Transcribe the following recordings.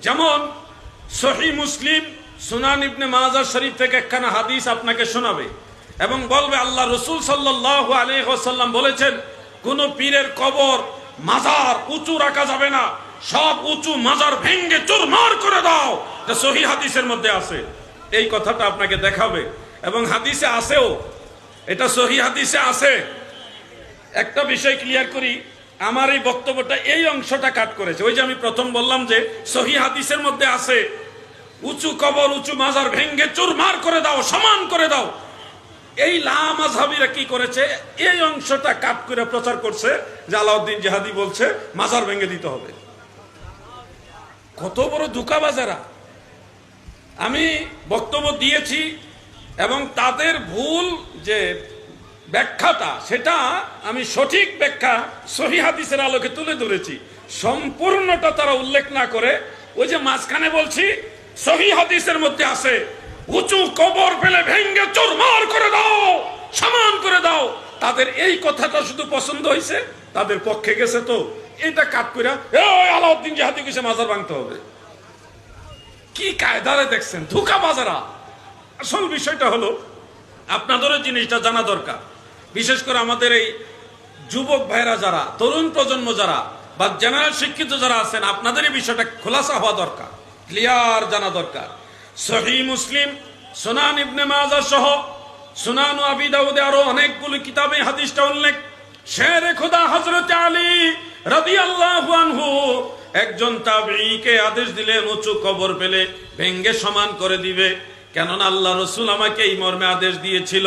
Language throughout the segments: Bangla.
যেমন সহি মুসলিম সুনান ইবনে মাজার শরীফ থেকে একখানা হাদিস আপনাকে শোনাবে এবং বলবে, আল্লাহ রসুল সাল্লাহ আলহাম বলেছেন, কোন পীরের কবর, মাজার উঁচু রাখা যাবে না, সব উঁচু মাজার ভেঙ্গে চুরমার করে দাও। সহি হাদিসের মধ্যে আছে। এই কথাটা আপনাকে দেখাবে। এবং হাদিসে আসেও এটা সহি হাদিসে আছে। একটা বিষয় ক্লিয়ার করি আমার এই বক্তব্যটা এই অংশটা কাট করেছে। ওই যে আমি প্রথম বললাম যে সহি হাদিসের মধ্যে আছে, উঁচু কবর, উঁচু মাজার ভেঙ্গে চুরমার করে দাও, সমান করে দাও। এই লামাজহাবিরা কি করেছে? এই অংশটা কাট করে প্রচার করছে যে আলাউদ্দিন জাহাদি বলছে, মাজার ভেঙ্গে দিতে হবে। কত বড় ধোকাবাজারা। আমি বক্তব্য দিয়েছি এবং তাদের ভুল যে ব্যাখ্যাটা, সেটা আমি সঠিক ব্যাখ্যা সহি হাদিসের আলোকে তুলে ধরেছি। সম্পূর্ণটা তারা উল্লেখ না করে, ওই যে মাঝখানে বলছি, সহি হাদিসের মধ্যে আছে, উঁচু কবর ফেলে ভেঙ্গে চোরমার করে দাও, সমান করে দাও। তাদের এই কথাটা শুধু পছন্দ হয়েছে তাদের পক্ষে গেছে তো। এটা কাট করে আলাউদ্দিন জাহাদি কিছু মাজার ভাঙতে হবে? কি কায়দারে দেখছেন? ধোকা বাজারা। আসল বিষয়টা হলো, আপনাদেরও জিনিসটা জানা দরকার। বিশেষ করে আমাদের এই যুবক ভাইরা যারা, তরুণ প্রজন্ম যারা, বা জেনারেল শিক্ষিত যারা আছেন আপনাদের এই বিষয়টা খোলাসা হওয়া দরকার ক্লিয়ার জানা দরকার। সহি মুসলিম, সোনান ইবনে মাজা সহ, সুনান আবি দাউদে আরও অনেকগুলো কিতাবে, হাদিসটা উল্লেখ। শেরে খোদা হজরত আলী রাদিয়াল্লাহু আনহু, একজন তাবিকে আদেশ দিলেন, উঁচু কবর পেলে ভেঙ্গে সমান করে দিবে। কেননা আল্লাহ রসুল আমাকে এই মর্মে আদেশ দিয়েছিল।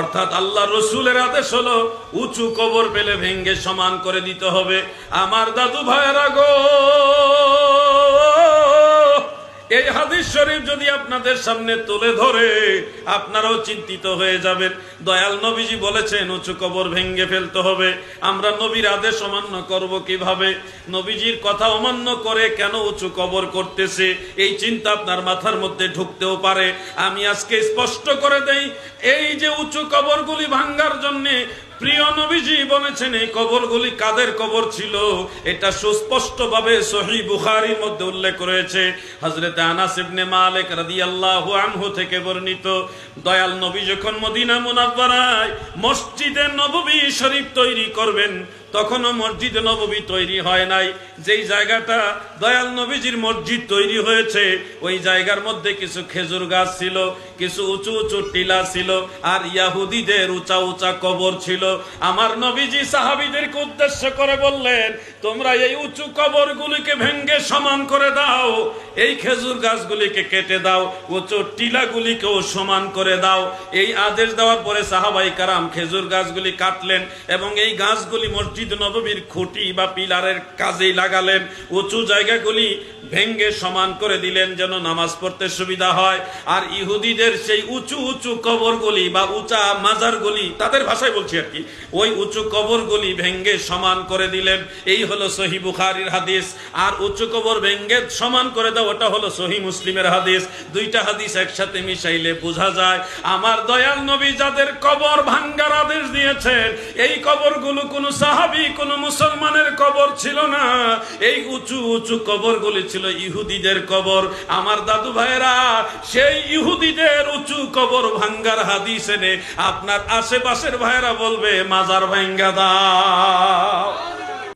অর্থাৎ আল্লাহ রসুলের আদেশ হলো, উঁচু কবর পেলে ভেঙ্গে সমান করে দিতে হবে। আমার দাদু ভাইয়েরা গো! এই হাদিস শরীফ যদি আপনাদের সামনে তুলে ধরে, আপনারাও চিন্তিত হয়ে যাবেন। দয়াল নবীজি বলেছেন, উঁচু কবর ভেঙ্গে ফেলতে হবে। আমরা নবীর আদেশ অমান্য করব কীভাবে? নবীজির কথা অমান্য করে কেন উঁচু কবর করতেছে? এই চিন্তা আপনার মাথার মধ্যে ঢুকতেও পারে। আমি আজকে স্পষ্ট করে দেই, এই যে উঁচু কবরগুলি ভাঙ্গার জন্যে প্রিয় নবীজি বলেছেন এই কবরগুলি কাদের কবর ছিল? এটা সুস্পষ্টভাবে সহি বুখারির মধ্যে উল্লেখ রয়েছে। হজরত আনাস ইবনে মালিক রাদিয়াল্লাহু আনহু থেকে বর্ণিত, দয়াল নবী যখন মদিনা মুনাব্বারায় মসজিদে নববী শরীফ তৈরি করবেন তখনও মসজিদ নববী তৈরি হয় নাই। যেই জায়গাটা দয়াল নবীজির মসজিদ তৈরি হয়েছে, ওই জায়গার মধ্যে কিছু খেজুর গাছ ছিল, কিছু উঁচু উঁচু টিলা ছিল, আর ইয়াহুদিদের উঁচা উঁচা কবর ছিল। আমার নবীজি সাহাবিদেরকে উদ্দেশ্য করে বললেন, তোমরা এই উঁচু কবরগুলিকে ভেঙ্গে সমান করে দাও, এই খেজুর গাছগুলিকে কেটে দাও, উঁচু টিলাগুলিকেও সমান করে দাও। এই আদেশ দেওয়ার পরে সাহাবাই কারাম খেজুর গাছগুলি কাটলেন এবং এই গাছগুলি মসজিদ নববীর খুঁটি বা পিলারের কাজেই লাগালেন। উঁচু জায়গাগুলি ভেঙ্গে সমান করে দিলেন যেন নামাজ পড়তে সুবিধা হয়। আর ইহুদিদের সেই উঁচু উঁচু কবরগুলি বা উঁচা মাজারগুলি, তাদের ভাষায় বলছি আর কি, ওই উঁচু কবরগুলি ভেঙ্গে সমান করে দিলেন। এই হলো সহি বুখারির হাদিস। আর উঁচু কবর ভেঙ্গে সমান করে দাও, ওটা হলো সহি মুসলিমের হাদিস। দুইটা হাদিস একসাথে মিশাইলে বোঝা যায়, আমার দয়াল নবী যাদের কবর ভাঙ্গার আদেশ দিয়েছেন, এই কবরগুলো কোনো সাহাবি, কোনো মুসলমানের কবর ছিল না। এই উঁচু উঁচু কবরগুলি ছিল ইহুদিদের কবর। আমার দাদু ভাইরা সেই ইহুদিদের উঁচু কবর ভাঙ্গার হাদিস এনে আপনার আশেপাশের ভাইরা বলবে, মাজার ভাঙ্গা দাও।